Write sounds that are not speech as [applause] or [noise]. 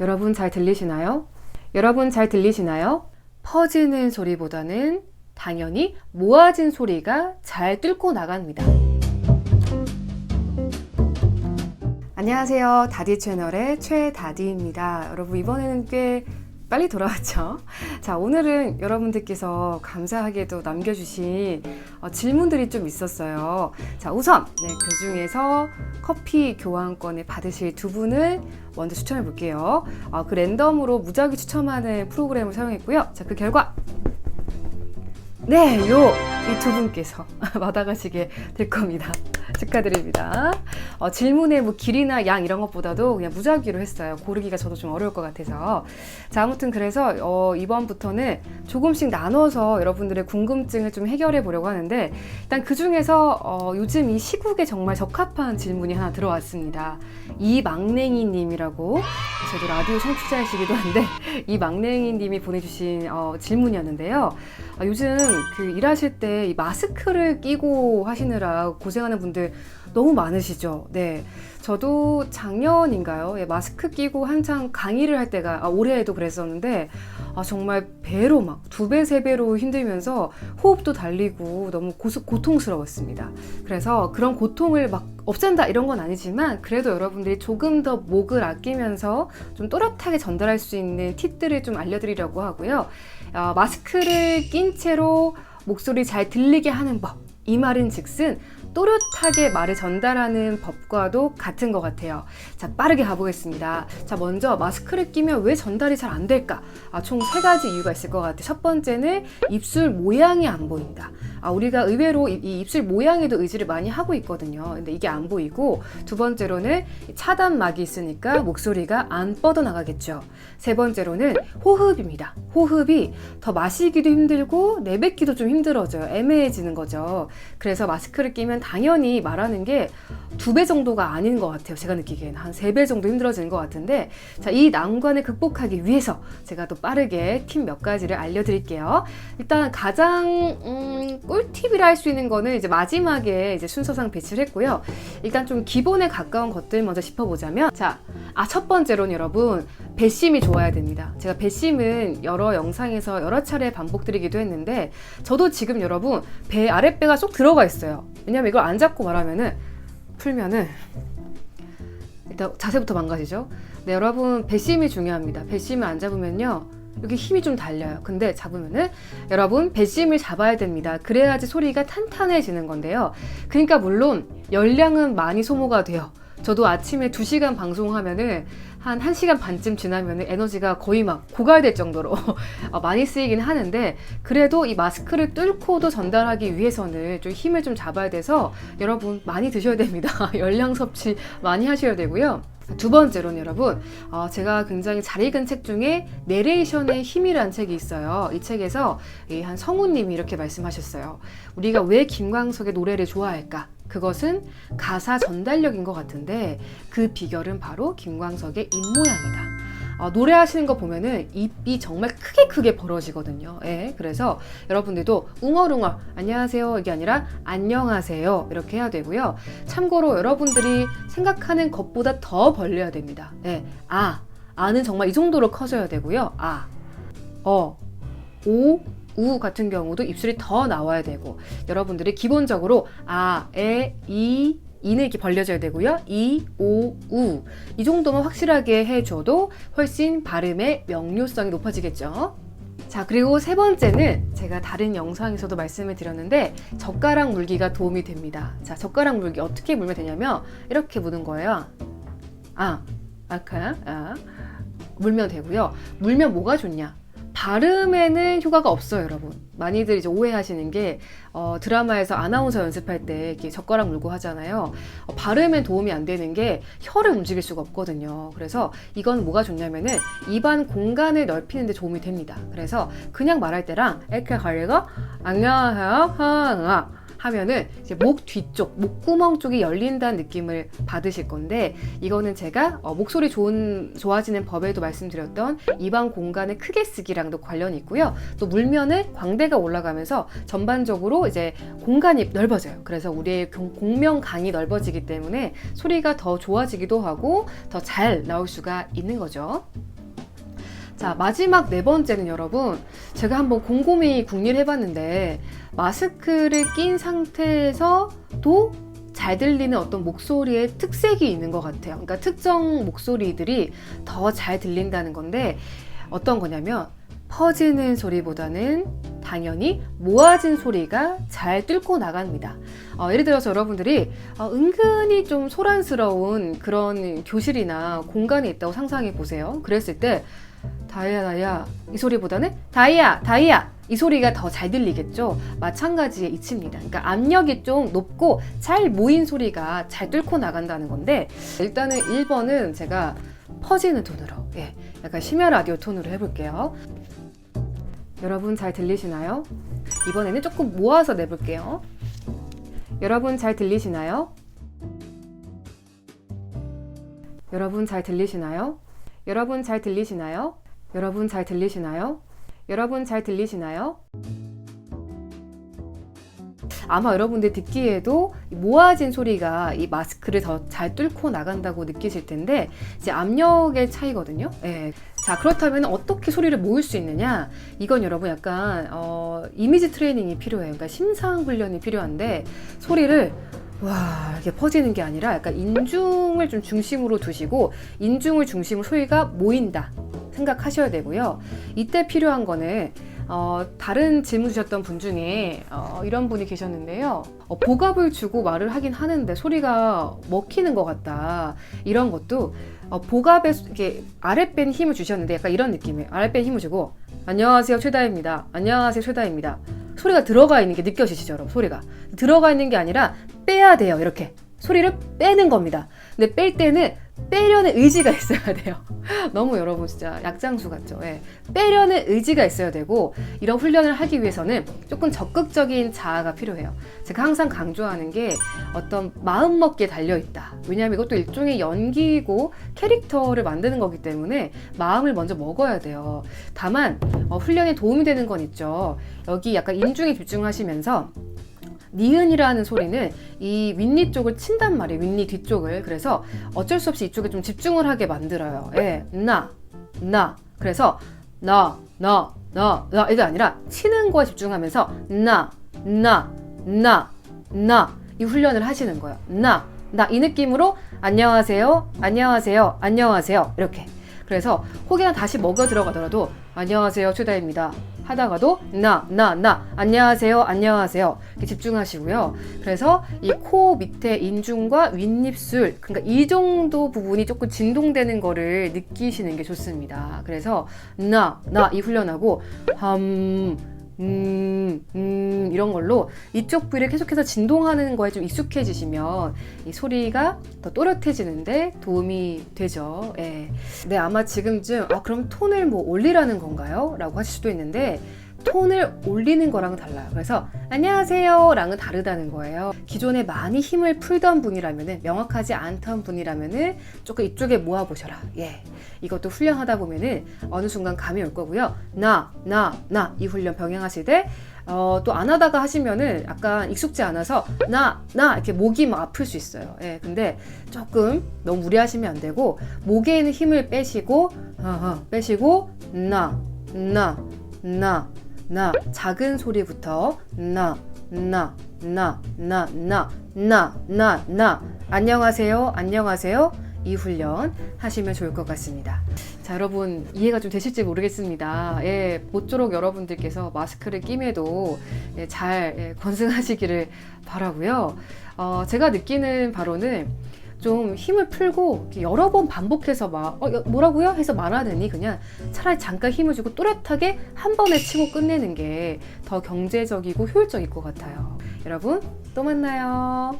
여러분 잘 들리시나요? 여러분 잘 들리시나요? 퍼지는 소리보다는 당연히 모아진 소리가 잘 뚫고 나갑니다. 안녕하세요. 다디 채널의 최다디입니다. 여러분 이번에는 꽤 빨리 돌아왔죠? [laughs] 자, 오늘은 여러분들께서 감사하게도 남겨주신 어, 질문들이 좀 있었어요. 자, 우선, 네, 그 중에서 커피 교환권을 받으실 두 분을 먼저 추천해 볼게요. 어, 그 랜덤으로 무작위 추첨하는 프로그램을 사용했고요. 자, 그 결과, 네, 요, 이 두 분께서 [laughs] 받아가시게 될 겁니다. 축하드립니다. 어, 질문의 뭐 길이나 양 이런 것보다도 그냥 무작위로 했어요. 고르기가 저도 좀 어려울 것 같아서. 자, 아무튼 그래서 어, 이번부터는 조금씩 나눠서 여러분들의 궁금증을 좀 해결해 보려고 하는데 일단 그 중에서 어, 요즘 이 시국에 정말 적합한 질문이 하나 들어왔습니다. 이막냉이 님이라고 저도 라디오 청취자이시기도 한데 이 막냉이 님이 보내주신 어, 질문이었는데요. 아, 요즘 그 일하실 때 이 마스크를 끼고 하시느라 고생하는 분들 너무 많으시죠. 네. 저도 작년인가요? 예, 마스크 끼고 한창 강의를 할 때가, 아, 올해에도 그랬었는데, 아, 정말 배로 막, 두 배, 세 배로 힘들면서 호흡도 달리고 너무 고수, 고통스러웠습니다. 그래서 그런 고통을 막 없앤다 이런 건 아니지만, 그래도 여러분들이 조금 더 목을 아끼면서 좀 또렷하게 전달할 수 있는 팁들을 좀 알려드리려고 하고요. 어, 마스크를 낀 채로 목소리 잘 들리게 하는 법. 이 말인 즉슨 또렷하게 말을 전달하는 법과도 같은 것 같아요. 자, 빠르게 가보겠습니다. 자, 먼저 마스크를 끼면 왜 전달이 잘 안 될까? 아, 총 세 가지 이유가 있을 것 같아요. 첫 번째는 입술 모양이 안 보인다. 아, 우리가 의외로 이, 이 입술 모양에도 의지를 많이 하고 있거든요. 근데 이게 안 보이고 두 번째로는 차단막이 있으니까 목소리가 안 뻗어나가겠죠. 세 번째로는 호흡입니다. 호흡이 더 마시기도 힘들고 내뱉기도 좀 힘들어져요. 애매해지는 거죠. 그래서 마스크를 끼면 당연히 말하는 게 두 배 정도가 아닌 것 같아요. 제가 느끼기에는 한 세 배 정도 힘들어지는 것 같은데 자, 이 난관을 극복하기 위해서 제가 또 빠르게 팁 몇 가지를 알려드릴게요. 일단 가장 음, 꿀팁이라 할 수 있는 거는 이제 마지막에 이제 순서상 배치를 했고요. 일단 좀 기본에 가까운 것들 먼저 짚어보자면 자, 아 첫 번째로는 여러분 배심이 좋아야 됩니다. 제가 배심은 여러 영상에서 여러 차례 반복드리기도 했는데 저도 지금 여러분 배 아랫배가 쏙 들어가 있어요. 왜냐면 이걸 안 잡고 말하면은 풀면은 일단 자세부터 망가지죠. 네, 여러분 배심이 중요합니다. 배심을 안 잡으면요. 여기 힘이 좀 달려요. 근데 잡으면은 여러분 배심을 잡아야 됩니다. 그래야지 소리가 탄탄해지는 건데요. 그러니까 물론 열량은 많이 소모가 돼요. 저도 아침에 2시간 방송하면은 한 1시간 반쯤 지나면은 에너지가 거의 막 고갈될 정도로 [laughs] 어, 많이 쓰이긴 하는데 그래도 이 마스크를 뚫고도 전달하기 위해서는 좀 힘을 좀 잡아야 돼서 여러분 많이 드셔야 됩니다. [laughs] 열량 섭취 많이 하셔야 되고요. 두 번째로는 여러분, 어, 제가 굉장히 잘 읽은 책 중에 내레이션의 힘이라는 책이 있어요. 이 책에서 이한 성우님이 이렇게 말씀하셨어요. 우리가 왜 김광석의 노래를 좋아할까? 그것은 가사 전달력인 것 같은데 그 비결은 바로 김광석의 입모양이다. 어, 노래하시는 거 보면은 입이 정말 크게 크게 벌어지거든요. 예, 그래서 여러분들도 웅얼웅얼 안녕하세요 이게 아니라 안녕하세요 이렇게 해야 되고요. 참고로 여러분들이 생각하는 것보다 더 벌려야 됩니다. 예, 아, 아는 정말 이 정도로 커져야 되고요. 아, 어, 오, 우 같은 경우도 입술이 더 나와야 되고 여러분들이 기본적으로 아, 에, 이, 이는 이렇게 벌려져야 되고요. 이, 오, 우. 이 정도만 확실하게 해줘도 훨씬 발음의 명료성이 높아지겠죠. 자, 그리고 세 번째는 제가 다른 영상에서도 말씀을 드렸는데 젓가락 물기가 도움이 됩니다. 자, 젓가락 물기 어떻게 물면 되냐면 이렇게 무는 거예요. 아, 아까, 아. 물면 되고요. 물면 뭐가 좋냐? 발음에는 효과가 없어요, 여러분. 많이들 이제 오해하시는 게 어, 드라마에서 아나운서 연습할 때 이렇게 젓가락 물고 하잖아요. 어, 발음엔 도움이 안 되는 게 혀를 움직일 수가 없거든요. 그래서 이건 뭐가 좋냐면은 입안 공간을 넓히는 데 도움이 됩니다. 그래서 그냥 말할 때랑 이렇게 가리고 안녕하세요, 하나 하면은 이제 목 뒤쪽, 목구멍 쪽이 열린다는 느낌을 받으실 건데 이거는 제가 어, 목소리 좋은 좋아지는 법에도 말씀드렸던 입안 공간을 크게 쓰기랑도 관련이 있고요. 또 물면은 광대가 올라가면서 전반적으로 이제 공간이 넓어져요. 그래서 우리의 공- 공명강이 넓어지기 때문에 소리가 더 좋아지기도 하고 더 잘 나올 수가 있는 거죠. 자, 마지막 네 번째는 여러분, 제가 한번 곰곰이 궁리를 해봤는데, 마스크를 낀 상태에서도 잘 들리는 어떤 목소리의 특색이 있는 것 같아요. 그러니까 특정 목소리들이 더 잘 들린다는 건데, 어떤 거냐면, 퍼지는 소리보다는 당연히 모아진 소리가 잘 뚫고 나갑니다. 어, 예를 들어서 여러분들이 어, 은근히 좀 소란스러운 그런 교실이나 공간이 있다고 상상해 보세요. 그랬을 때 다이야 다이야 이 소리보다는 다이야 다이야 이 소리가 더 잘 들리겠죠. 마찬가지의 이치입니다. 그러니까 압력이 좀 높고 잘 모인 소리가 잘 뚫고 나간다는 건데 일단은 1번은 제가 퍼지는 톤으로 예, 약간 심야 라디오 톤으로 해볼게요. 여러분 잘 들리시나요? 이번에는 조금 모아서 내볼게요. 여러분 잘 들리시나요? 여러분 잘 들리시나요? 여러분 잘 들리시나요? 여러분 잘 들리시나요? 여러분 잘 들리시나요? 아마 여러분들 듣기에도 이 모아진 소리가 이 마스크를 더 잘 뚫고 나간다고 느끼실 텐데 이제 압력의 차이거든요. 예. 자 그렇다면 어떻게 소리를 모을 수 있느냐? 이건 여러분 약간 어, 이미지 트레이닝이 필요해요. 그러니까 심상 훈련이 필요한데 소리를 와 이게 퍼지는 게 아니라 약간 인중을 좀 중심으로 두시고 인중을 중심으로 소리가 모인다 생각하셔야 되고요. 이때 필요한 거는 어, 다른 질문 주셨던 분 중에 어, 이런 분이 계셨는데요. 어, 보갑을 주고 말을 하긴 하는데 소리가 먹히는 것 같다. 이런 것도 어, 수- 이렇게 아랫배는 힘을 주셨는데 약간 이런 느낌이에요. 아랫배에 힘을 주고 안녕하세요 최다입니다. 안녕하세요 최다입니다. 소리가 들어가 있는 게 느껴지시죠, 여러분? 소리가 들어가 있는 게 아니라 빼야 돼요. 이렇게 소리를 빼는 겁니다. 근데 뺄 때는 빼려는 의지가 [laughs] 있어야 돼요. 너무 여러분 진짜 약장수 같죠? 예. 빼려는 의지가 있어야 되고 이런 훈련을 하기 위해서는 조금 적극적인 자아가 필요해요. 제가 항상 강조하는 게 어떤 마음 먹기에 달려 있다. 왜냐하면 이것도 일종의 연기고 캐릭터를 만드는 거기 때문에 마음을 먼저 먹어야 돼요. 다만 어, 훈련에 도움이 되는 건 있죠. 여기 약간 인중에 집중하시면서 니은이라는 소리는 이 윗니 쪽을 친단 말이에요. 윗니 뒤쪽을. 그래서 어쩔 수 없이 이쪽에 좀 집중을 하게 만들어요. 예, 나, 나. 그래서 나, 나, 나, 나 이게 아니라 치는 거에 집중하면서 나, 나, 나, 나 이 훈련을 하시는 거예요. 나, 나 이 느낌으로 안녕하세요, 안녕하세요, 안녕하세요 이렇게. 그래서 혹여나 다시 먹어 들어가더라도 안녕하세요 최다입니다 하다가도 나 나 나. 안녕하세요 안녕하세요. 이렇게 집중하시고요. 그래서 이 코 밑에 인중과 윗입술 그러니까 이 정도 부분이 조금 진동되는 거를 느끼시는 게 좋습니다. 그래서 나 나 이 훈련하고 함 음, 음, 이런 걸로 이쪽 부위를 계속해서 진동하는 거에 좀 익숙해지시면 이 소리가 더 또렷해지는데 도움이 되죠. 예. 네, 아마 지금쯤, 아, 그럼 톤을 뭐 올리라는 건가요? 라고 하실 수도 있는데, 톤을 올리는 거랑은 달라요. 그래서 안녕하세요 랑은 다르다는 거예요. 기존에 많이 힘을 풀던 분이라면은 명확하지 않던 분이라면은 조금 이쪽에 모아 보셔라. 예. 이것도 훈련하다 보면은 어느 순간 감이 올 거고요. 나, 나, 나 이 훈련 병행하실 때 어, 또 안 하다가 하시면은 약간 익숙지 않아서 나, 나 이렇게 목이 막 아플 수 있어요. 예. 근데 조금 너무 무리하시면 안 되고 목에 있는 힘을 빼시고 어허, 빼시고 나, 나, 나, 나 작은 소리부터 나, 나, 나, 나, 나, 나, 나, 나 안녕하세요, 안녕하세요 이 훈련 하시면 좋을 것 같습니다. 자, 여러분 이해가 좀 되실지 모르겠습니다. 예, 모쪼록 여러분들께서 마스크를 끼매도 예, 잘 예, [laughs] 건승하시기를 바라고요. 어, 제가 느끼는 바로는 좀 힘을 풀고 여러 번 반복해서 막 어, 여- 뭐라고요? 해서 말하느니 그냥 차라리 잠깐 힘을 주고 또렷하게 한 번에 치고 끝내는 게 더 경제적이고 효율적일 것 같아요. 여러분 또 만나요.